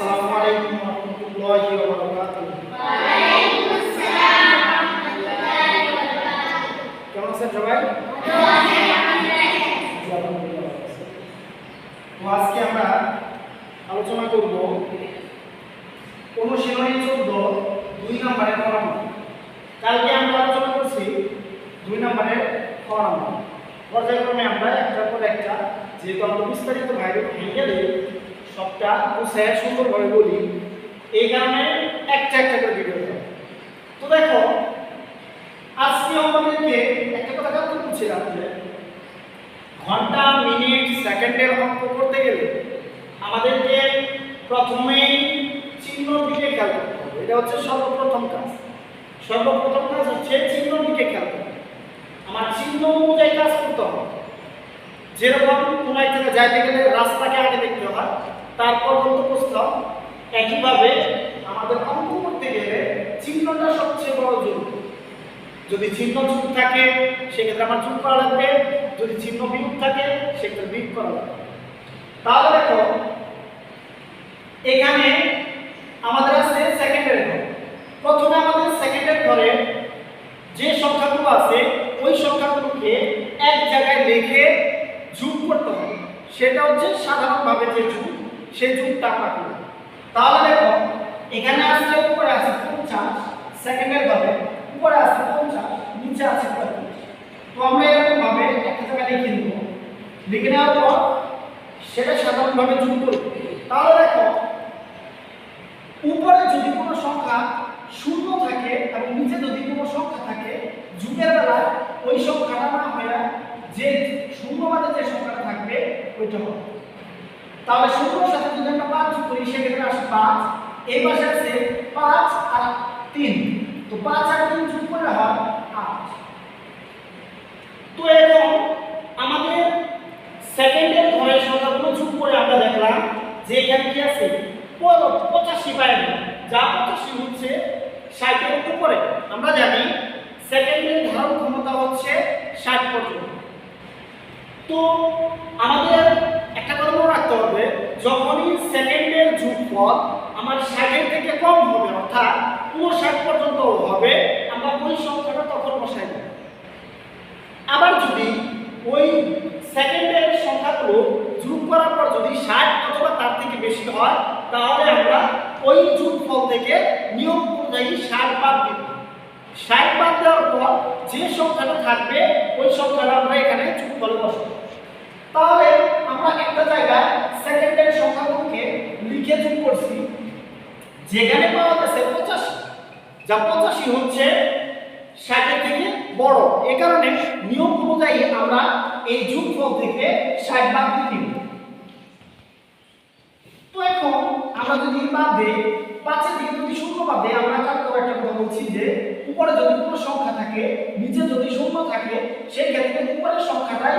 আসসালামু আলাইকুম ওয়া রাহমাতুল্লাহি ওয়া বারাকাতুহু। কেমন আছেন সবাই। তো আজকে আমরা আলোচনা করব অনুশীলনী চোদ্দ, দুই নম্বরের ফর্ম কালকে আমরা আলোচনা করছি দুই নম্বরের ফর্ম পর্যায়ক্রমে আমরা একটার পর একটা যেহেতু আমরা বিস্তারিত ভাইরে ভেঙে দিই সবটা গুছায় সুন্দরভাবে বলি। এই কারণে একটা একটা করে ভিডিও তো দেখো, আজকে আমাদেরকে একটা কথা জানতে বলছিলাম যে ঘণ্টা, মিনিট, সেকেন্ডের অঙ্ক করতে গেলে আমাদেরকে প্রথমেই চিহ্ন দিকে খেয়াল করতে হবে। এটা হচ্ছে সর্বপ্রথম কাজ। সর্বপ্রথম কাজ হচ্ছে চিহ্ন দিকে খেয়াল করতে আমার চিহ্ন অনুযায়ী কাজ করতে হবে। যেরকম কোনো এক জায়গায় যাইতে গেলে রাস্তাকে আগে দেখতে হয়, তারপর গন্তব্যস্থ একইভাবে আমাদের অঙ্ক করতে গেলে চিহ্নটা সবচেয়ে বড় জরুরি যদি চিহ্ন যুগ থাকে, সেক্ষেত্রে আমার যুগ করা লাগবে। যদি চিহ্ন বিয়োগ থাকে, সেক্ষেত্রে বিয়োগ করা লাগবে। তাহলে দেখো, এখানে আমাদের আছে সেকেন্ডের ঘর প্রথমে আমাদের সেকেন্ডের ঘরে যে সংখ্যাগুলো আছে, ওই সংখ্যাগুলোকে এক জায়গায় লিখে সেটা হচ্ছে সাধারণভাবে যে যুগ সেই যুগটা আমরা তাহলে দেখো, এখানে আসছে, উপরে আছে পঞ্চাশ সেকেন্ডের ভাবে, উপরে আছে পঞ্চাশ, নিচে আছে তো আমরা এরকম ভাবে একটা জায়গায় লিখে নিব। লিখে নেওয়ার পর সেটা সাধারণভাবে যুগ করব তাহলে দেখো, উপরে যদি কোনো সংখ্যা শূন্য থাকে এবং নিচে যদি কোনো সংখ্যা থাকে, যুগের বেলায় ওই সংখ্যাটা না হয়ে যে শূন্য বাদে যে সংখ্যাটা থাকবে ওইটা হবে। তাহলে শূন্যর সাথে যদি আমরা পাঁচ যোগ করি, সেক্ষেত্রে আসে পাঁচ। এই পাশে আছে পাঁচ আর তিন। তো পাঁচ আর তিন যোগ করলে হয় আট। তো এরকম আমাদের সেকেন্ডের ঘরের সংখ্যাগুলো যোগ করে আমরা দেখলাম যে এখানে কি আছে? পঁচাশি বাইরে যা পঁচাশি হচ্ছে ষাটের উপরে। আমরা জানি সেকেন্ডের ধারণ ক্ষমতা হচ্ছে ষাট পর্যন্ত। তো আমাদের একটা কথা মনে রাখতে হবে, যখনই সেকেন্ডের যোগফল আমার ষাটের থেকে কম হবে, অর্থাৎ পুরো ষাট পর্যন্ত হবে, আমরা ওই সংখ্যাটা তখন বসাই আবার যদি ওই সেকেন্ডের সংখ্যাগুলো যোগ করার পর যদি ষাট অথবা তার থেকে বেশি হয়, তাহলে আমরা ওই যোগফল থেকে নিয়ম অনুযায়ী ষাট বাদ দিব। ষাট বাদ দেওয়ার পর যে সংখ্যাটা থাকবে, ওই সংখ্যাটা আমরা এখানে যোগফলে বসাবো। তাহলে আমরা একটা জায়গায় সেকেন্ডের সংখ্যাগুলোকে লিখে যোগ করছি। যেখানে পাওয়া গেছে পঁচাশি। যা পঁচাশি হচ্ছে ষাটের থেকে বড়। এ কারণে নিয়ম অনুযায়ী আমরা এই যোগফল থেকে ষাট বাদ দিয়ে তো এখন আমরা যদি বাদ দিই পাঁচের দিকে যদি শূন্য বাদ আমরা কাজ করে একটা কথা বলছি যে, উপরে যদি কোনো সংখ্যা থাকে, নিচে যদি শূন্য থাকে সেই ক্ষেত্রে উপরের সংখ্যাটাই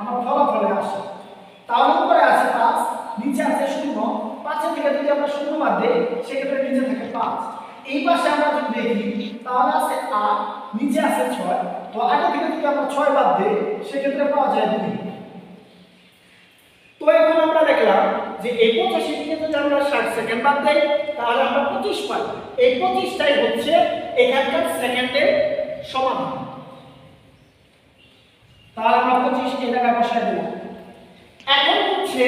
আমার ফলাফলে আসে। তাহলে উপরে আছে পাঁচ, নিচে আছে শূন্য। পাঁচের দিকে যদি আমরা শূন্য বাদ দিই, সেক্ষেত্রে নিচে থাকে পাঁচ। এই পাশে আমরা যদি দেখি, তাহলে আছে আট, নিচে আছে ছয়। তো আগের দিকে যদি আমরা ছয় বাদ দিই, সেক্ষেত্রে পাওয়া যায় দুই। তো এখন আমরা দেখলাম যে এই পঁচাশি থেকে যদি আমরা ষাট সেকেন্ড বাদ দেই তাহলে আমরা পঁচিশ পাই। এই পঁচিশটাই হচ্ছে এখানকার সেকেন্ডের সমাধান। তাহলে আমরা পঁচিশ জায়গায় বসাই দিলাম এখন হচ্ছে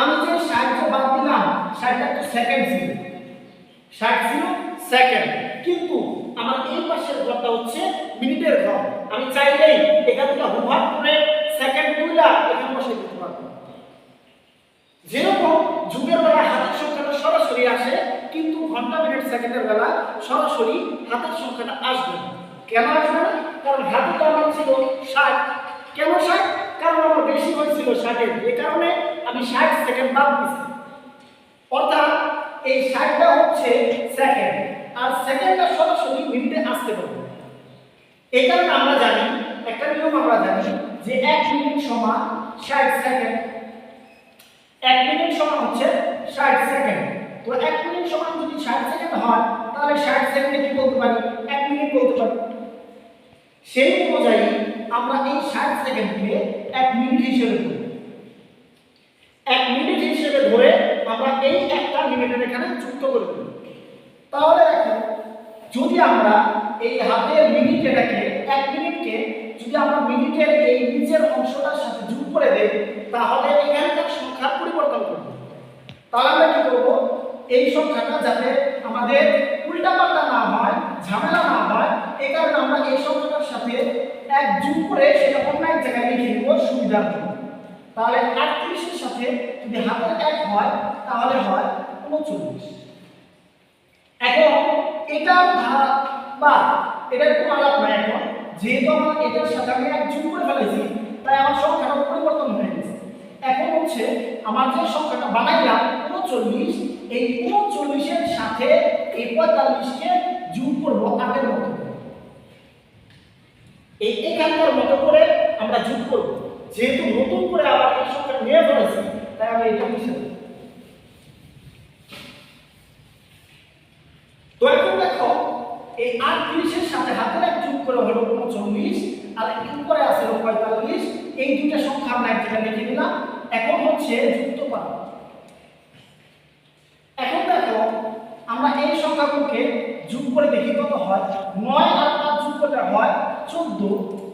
আমি যে ষাটটা বাদ দিলাম ষাটটা সেকেন্ড ছিল ষাট ছিল সেকেন্ড কিন্তু আমার এই পাশের ঘরটা হচ্ছে মিনিটের ঘর। আমি চাইলেই এখান থেকে হুভার করে সেকেন্ড তুইলা এখানে বসাই দিতে পারব। যেরকম যুগের বেলা হাতের সংখ্যাটা সরাসরি আসে কিন্তু ঘণ্টা মিনিট, সেকেন্ডের বেলা সরাসরি হাতের সংখ্যাটা আসবে কেন আসবে না? কারণ হাতে তো আমার ছিল ষাট। কেন ষাট? কারণ আমার বেশি হয়েছিল ষাটের। এ কারণে আমি ষাট সেকেন্ড বাদ দিচ্ছি অর্থাৎ এই ষাটটা হচ্ছে সেকেন্ড। আর সেকেন্ডটা সরাসরি মিনিটে আসতে পারবে এই কারণে আমরা জানি, একটা নিয়ম আমরা জানি যে এক মিনিট সমান ষাট সেকেন্ড। এক মিনিট সমান হচ্ছে ষাট সেকেন্ড। তো এক ষাট সেকেন্ড হয়, তাহলে ষাট সেকেন্ডে কি বলতে পারি? এক মিনিট বলতে পারি। সেই অনুযায়ী আমরা এই ষাট সেকেন্ডকে এক মিনিট হিসেবে ধরি। এক মিনিট হিসেবে ধরে আমরা এই একটা মিনিটের এখানে যুক্ত করে তাহলে দেখো, যদি আমরা এই হাতের মিনিট এটাকে এক মিনিটকে যদি আমরা মিনিটের এই নিচের অংশটার সাথে যোগ করে দেই, তাহলে এখানকার সংখ্যার পরিবর্তন করব তাহলে এই সংখ্যাটা যাতে আমাদের উল্টাপাল্টা না হয়, ঝামেলা না হয় এই কারণে আমরা এই সংখ্যাটার সাথে এক যোগ করে সেটা অন্য এক জায়গায় লিখে দেব সুবিধার জন্য। তাহলে আটত্রিশের সাথে যদি হাতের এক হয়, তাহলে হয় উনচল্লিশ। এখন এটা ধারা বা এটার কোনো আলাপ নাই এখন। যেহেতু আমার এটার সাথে আমি এক যোগ করে ফেলেছি, তাই আমার সংখ্যাটা পরিবর্তন হয়ে গেছে। এখন হচ্ছে, আমার যে সংখ্যাটা বানাইলাম, উনচল্লিশ এই উনচল্লিশের সাথে এই পঁয়তাল্লিশকে যোগ করব আগের মতো। এই এখানকার মতো করে আমরা যোগ করব। যেহেতু নতুন করে আবার এই সংখ্যাটা নিয়ে ফেলেছি, তাই আমি এটা দেবো। তো এখন দেখো, এই আটত্রিশের সাথে হাতের এক যোগ করে হলো উনচল্লিশ, আর উপরে আছে হলো পঁয়তাল্লিশ, এই দুইটা সংখ্যা আমরা এক জায়গায় লিখে দিলাম এখন হচ্ছে যুক্ত করা এখন দেখো আমরা এই সংখ্যাগুলোকে যোগ করে দেখি কত হয়? নয় আর পাঁচ যোগ করলে হয় চোদ্দ।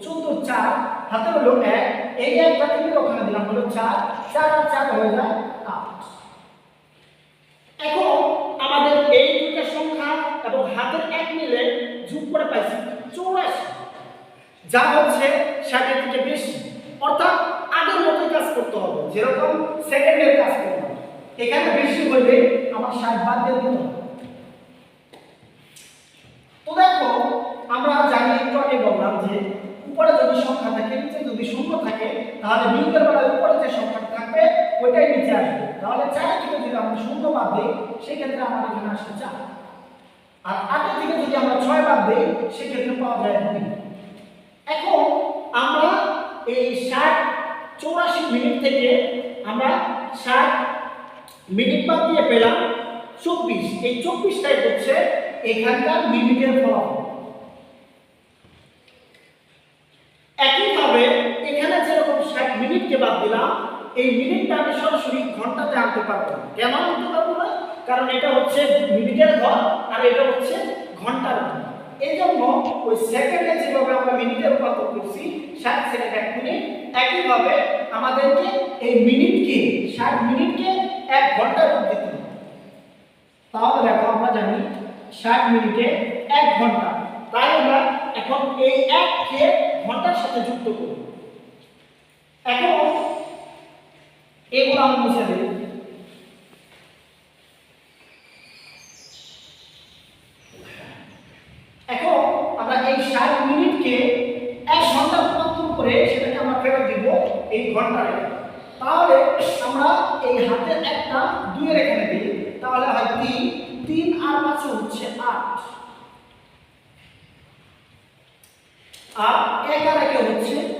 চোদ্দ, চার। হাতে হলো এক। এই একটা থেকে ওখানে দিলাম, হলো চার। চার আর চার হয়ে যায় আট। এখন আমাদের এই দুইটা সংখ্যা এবং হাতের এক মিলে যোগ করে পাইছি চৌরাশি। যা হচ্ছে ষাটের থেকে বেশি। অর্থাৎ আগের মতোই কাজ করতে হবে। যেরকম সেকেন্ডের কাজ করতে হবে এখানে বেশি হইলে আমার ষাট বাদ দিয়ে দিতে হবে তো দেখো আমরা জানি একটু আগে বললাম যে উপরে যদি সংখ্যা থাকে নিচে যদি শূন্য থাকে, তাহলে বিয়োগের বেলায় উপরে যে সংখ্যাটা থাকবে, ওইটাই নিচে আসবে। তাহলে চার যদি আমরা শূন্য বাদ দিই, সেক্ষেত্রে আমাদের এখানে আসবে চার। আর আটের থেকে যদি আমরা ছয় বাদ দিই, সেক্ষেত্রে পাওয়া যায় দুই। এখন আমরা এই ষাট চৌরাশি মিনিট থেকে আমরা ষাট মিনিট বাদ দিয়ে পেলাম চব্বিশ। এই চব্বিশটাই হচ্ছে এখানকার মিনিটের ফলাফল একইভাবে এখানে যেরকম ষাট মিনিটকে বাদ দিলাম। এই মিনিটটা আমি সরাসরি ঘন্টাতে আনতে পারব কেন আনতে পারব না? কারণ এটা হচ্ছে মিনিটের ঘর আর এটা হচ্ছে ঘণ্টার ঘর। এই জন্য ওই সেকেন্ডে যেভাবে আমরা মিনিটে রূপান্তর করছি, ষাট সেকেন্ড, এক মিনিট, একইভাবে আমাদেরকে এই মিনিটকে, ষাট মিনিটকে এক ঘন্টায় রূপ দিতে হবে। তাহলে দেখো, আমরা জানি ষাট মিনিটে এক ঘণ্টা। তাই আমরা এখন এই এককে ঘণ্টার সাথে যুক্ত করব। এখন এগুলো আমি মুছে এখন আমরা এই ষাট মিনিটকে এক ঘণ্টা রূপান্তর করে সেটাকে আমরা ফেরত দিব এই তাহলে আমরা এই হাতের একটা দুইয়ের এখানে দিই। তাহলে হয় তিন। তিন আর পাঁচে হচ্ছে আট। আর এক আর একে হচ্ছে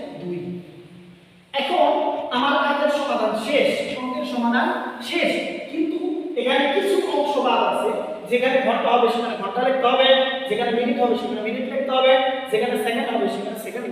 এখন আমার কাজের সমাধান শেষ, অঙ্কের সমাধান শেষ। কিন্তু এখানে কিছু অংশ বাদ আছে, যেখানে ঘণ্টা হবে সেখানে ঘণ্টা লিখতে হবে, যেখানে মিনিট হবে সেখানে মিনিট লিখতে হবে, যেখানে সেকেন্ড হবে সেখানে